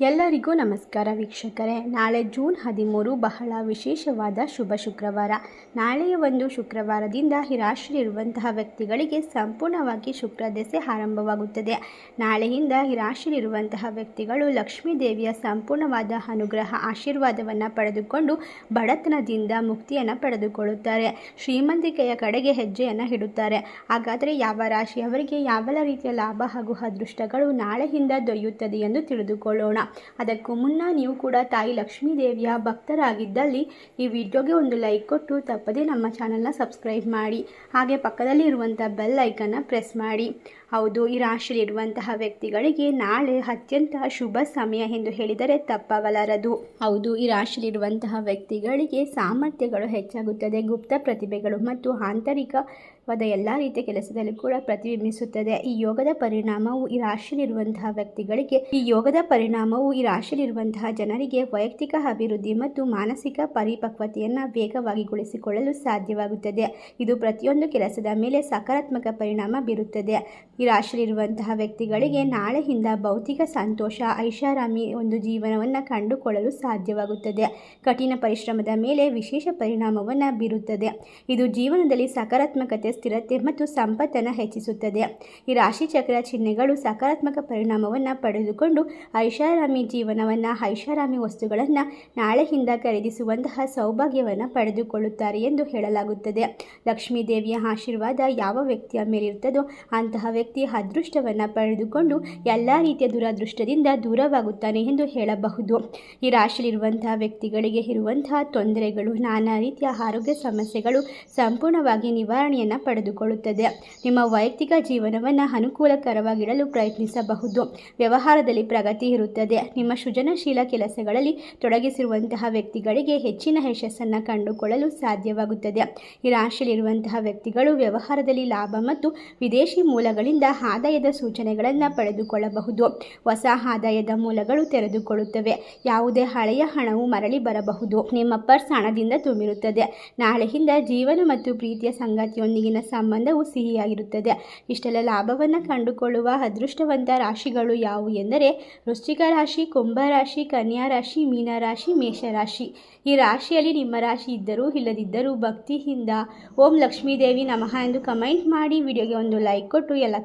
ಎಲ್ಲರಿಗೂ ನಮಸ್ಕಾರ ವೀಕ್ಷಕರೇ. ನಾಳೆ ಜೂನ್ ಹದಿಮೂರು ಬಹಳ ವಿಶೇಷವಾದ ಶುಭ ಶುಕ್ರವಾರ. ನಾಳೆಯ ಒಂದು ಶುಕ್ರವಾರದಿಂದ ಈ ರಾಶಿಯಲ್ಲಿರುವಂತಹ ವ್ಯಕ್ತಿಗಳಿಗೆ ಸಂಪೂರ್ಣವಾಗಿ ಶುಕ್ರ ದೆಸೆ ಆರಂಭವಾಗುತ್ತದೆ. ನಾಳೆಯಿಂದ ಹಿರಾಶಿಲಿರುವಂತಹ ವ್ಯಕ್ತಿಗಳು ಲಕ್ಷ್ಮೀ ದೇವಿಯ ಸಂಪೂರ್ಣವಾದ ಅನುಗ್ರಹ ಆಶೀರ್ವಾದವನ್ನು ಪಡೆದುಕೊಂಡು ಬಡತನದಿಂದ ಮುಕ್ತಿಯನ್ನು ಪಡೆದುಕೊಳ್ಳುತ್ತಾರೆ. ಶ್ರೀಮಂತಿಕೆಯ ಕಡೆಗೆ ಹೆಜ್ಜೆಯನ್ನು ಇಡುತ್ತಾರೆ. ಹಾಗಾದರೆ ಯಾವ ರಾಶಿಯವರಿಗೆ ಯಾವೆಲ್ಲ ರೀತಿಯ ಲಾಭ ಹಾಗೂ ಅದೃಷ್ಟಗಳು ನಾಳೆಯಿಂದ ದೊರೆಯುತ್ತದೆ ಎಂದು ತಿಳಿದುಕೊಳ್ಳೋಣ. ಅದಕ್ಕೂ ಮುನ್ನ ನೀವು ಕೂಡ ತಾಯಿ ಲಕ್ಷ್ಮೀ ದೇವಿಯ ಭಕ್ತರಾಗಿದ್ದಲ್ಲಿ ಈ ವಿಡಿಯೋಗೆ ಒಂದು ಲೈಕ್ ಕೊಟ್ಟು ತಪ್ಪದೇ ನಮ್ಮ ಚಾನಲ್ನ ಸಬ್ಸ್ಕ್ರೈಬ್ ಮಾಡಿ ಹಾಗೆ ಪಕ್ಕದಲ್ಲಿ ಇರುವಂಥ ಬೆಲ್ ಐಕನ್ನ ಪ್ರೆಸ್ ಮಾಡಿ. ಹೌದು ಈ ರಾಶಿಯಲ್ಲಿರುವಂತಹ ವ್ಯಕ್ತಿಗಳಿಗೆ ನಾಳೆ ಅತ್ಯಂತ ಶುಭ ಸಮಯ ಎಂದು ಹೇಳಿದರೆ ತಪ್ಪಾಗಲಾರದು ಹೌದು ಈ ರಾಶಿಯಲ್ಲಿರುವಂತಹ ವ್ಯಕ್ತಿಗಳಿಗೆ ಸಾಮರ್ಥ್ಯಗಳು ಹೆಚ್ಚಾಗುತ್ತದೆ, ಗುಪ್ತ ಪ್ರತಿಭೆಗಳು ಮತ್ತು ಆಂತರಿಕವಾದ ಎಲ್ಲ ರೀತಿಯ ಕೆಲಸದಲ್ಲಿ ಕೂಡ ಪ್ರತಿಬಿಂಬಿಸುತ್ತದೆ. ಈ ಯೋಗದ ಪರಿಣಾಮವು ಈ ರಾಶಿಯಲ್ಲಿರುವಂತಹ ವ್ಯಕ್ತಿಗಳಿಗೆ, ಈ ಯೋಗದ ಪರಿಣಾಮವು ಈ ರಾಶಿಯಲ್ಲಿರುವಂತಹ ಜನರಿಗೆ ವೈಯಕ್ತಿಕ ಅಭಿವೃದ್ಧಿ ಮತ್ತು ಮಾನಸಿಕ ಪರಿಪಕ್ವತೆಯನ್ನು ವೇಗವಾಗಿಗೊಳಿಸಿಕೊಳ್ಳಲು ಸಾಧ್ಯವಾಗುತ್ತದೆ. ಇದು ಪ್ರತಿಯೊಂದು ಕೆಲಸದ ಮೇಲೆ ಸಕಾರಾತ್ಮಕ ಪರಿಣಾಮ ಬೀರುತ್ತದೆ. ಈ ರಾಶಿಯಲ್ಲಿರುವಂತಹ ವ್ಯಕ್ತಿಗಳಿಗೆ ನಾಳೆಯಿಂದ ಭೌತಿಕ ಸಂತೋಷ, ಐಷಾರಾಮಿ ಒಂದು ಜೀವನವನ್ನು ಕಂಡುಕೊಳ್ಳಲು ಸಾಧ್ಯವಾಗುತ್ತದೆ. ಕಠಿಣ ಪರಿಶ್ರಮದ ಮೇಲೆ ವಿಶೇಷ ಪರಿಣಾಮವನ್ನು ಬೀರುತ್ತದೆ. ಇದು ಜೀವನದಲ್ಲಿ ಸಕಾರಾತ್ಮಕತೆ, ಸ್ಥಿರತೆ ಮತ್ತು ಸಂಪತ್ತನ್ನು ಹೆಚ್ಚಿಸುತ್ತದೆ. ಈ ರಾಶಿಚಕ್ರ ಚಿಹ್ನೆಗಳು ಸಕಾರಾತ್ಮಕ ಪರಿಣಾಮವನ್ನು ಪಡೆದುಕೊಂಡು ಐಷಾರಾಮಿ ಜೀವನವನ್ನು, ಐಷಾರಾಮಿ ವಸ್ತುಗಳನ್ನು ನಾಳೆಯಿಂದ ಖರೀದಿಸುವಂತಹ ಸೌಭಾಗ್ಯವನ್ನು ಪಡೆದುಕೊಳ್ಳುತ್ತಾರೆ ಎಂದು ಹೇಳಲಾಗುತ್ತದೆ. ಲಕ್ಷ್ಮೀ ದೇವಿಯ ಆಶೀರ್ವಾದ ಯಾವ ವ್ಯಕ್ತಿಯ ಮೇಲಿರುತ್ತದೋ ಅಂತಹ ಅದೃಷ್ಟವನ್ನು ಪಡೆದುಕೊಂಡು ಎಲ್ಲ ರೀತಿಯ ದುರದೃಷ್ಟದಿಂದ ದೂರವಾಗುತ್ತಾನೆ ಎಂದು ಹೇಳಬಹುದು. ಈ ರಾಶಿಯಲ್ಲಿರುವಂತಹ ವ್ಯಕ್ತಿಗಳಿಗೆ ಇರುವಂತಹ ತೊಂದರೆಗಳು, ನಾನಾ ರೀತಿಯ ಆರೋಗ್ಯ ಸಮಸ್ಯೆಗಳು ಸಂಪೂರ್ಣವಾಗಿ ನಿವಾರಣೆಯನ್ನು ಪಡೆದುಕೊಳ್ಳುತ್ತದೆ. ನಿಮ್ಮ ವೈಯಕ್ತಿಕ ಜೀವನವನ್ನು ಅನುಕೂಲಕರವಾಗಿಡಲು ಪ್ರಯತ್ನಿಸಬಹುದು. ವ್ಯವಹಾರದಲ್ಲಿ ಪ್ರಗತಿ ಇರುತ್ತದೆ. ನಿಮ್ಮ ಸೃಜನಶೀಲ ಕೆಲಸಗಳಲ್ಲಿ ತೊಡಗಿಸಿರುವಂತಹ ವ್ಯಕ್ತಿಗಳಿಗೆ ಹೆಚ್ಚಿನ ಯಶಸ್ಸನ್ನು ಕಂಡುಕೊಳ್ಳಲು ಸಾಧ್ಯವಾಗುತ್ತದೆ. ಈ ರಾಶಿಯಲ್ಲಿರುವಂತಹ ವ್ಯಕ್ತಿಗಳು ವ್ಯವಹಾರದಲ್ಲಿ ಲಾಭ ಮತ್ತು ವಿದೇಶಿ ಮೂಲಗಳಿಂದ ಆದಾಯದ ಸೂಚನೆಗಳನ್ನು ಪಡೆದುಕೊಳ್ಳಬಹುದು. ಹೊಸ ಆದಾಯದ ಮೂಲಗಳು ತೆರೆದುಕೊಳ್ಳುತ್ತವೆ. ಯಾವುದೇ ಹಳೆಯ ಹಣವು ಮರಳಿ ಬರಬಹುದು. ನಿಮ್ಮ ಪರ್ಸ್ ಹಣದಿಂದ ತುಂಬಿರುತ್ತದೆ. ನಾಳೆಯಿಂದ ಜೀವನ ಮತ್ತು ಪ್ರೀತಿಯ ಸಂಗಾತಿಯೊಂದಿಗಿನ ಸಂಬಂಧವು ಸಿಹಿಯಾಗಿರುತ್ತದೆ. ಇಷ್ಟೆಲ್ಲ ಲಾಭವನ್ನು ಕಂಡುಕೊಳ್ಳುವ ಅದೃಷ್ಟವಂತ ರಾಶಿಗಳು ಯಾವುವು ಎಂದರೆ, ವೃಶ್ಚಿಕ ರಾಶಿ, ಕುಂಭ ರಾಶಿ, ಕನ್ಯಾ ರಾಶಿ ಮೀನರಾಶಿ ಮೇಷರಾಶಿ ಈ ರಾಶಿಯಲ್ಲಿ ನಿಮ್ಮ ರಾಶಿ ಇದ್ದರೂ ಇಲ್ಲದಿದ್ದರೂ ಭಕ್ತಿಯಿಂದ ಓಂ ಲಕ್ಷ್ಮೀದೇವಿ ನಮಃ ಎಂದು ಕಮೆಂಟ್ ಮಾಡಿ. ವಿಡಿಯೋಗೆ ಒಂದು ಲೈಕ್ ಕೊಟ್ಟು ಎಲ್ಲ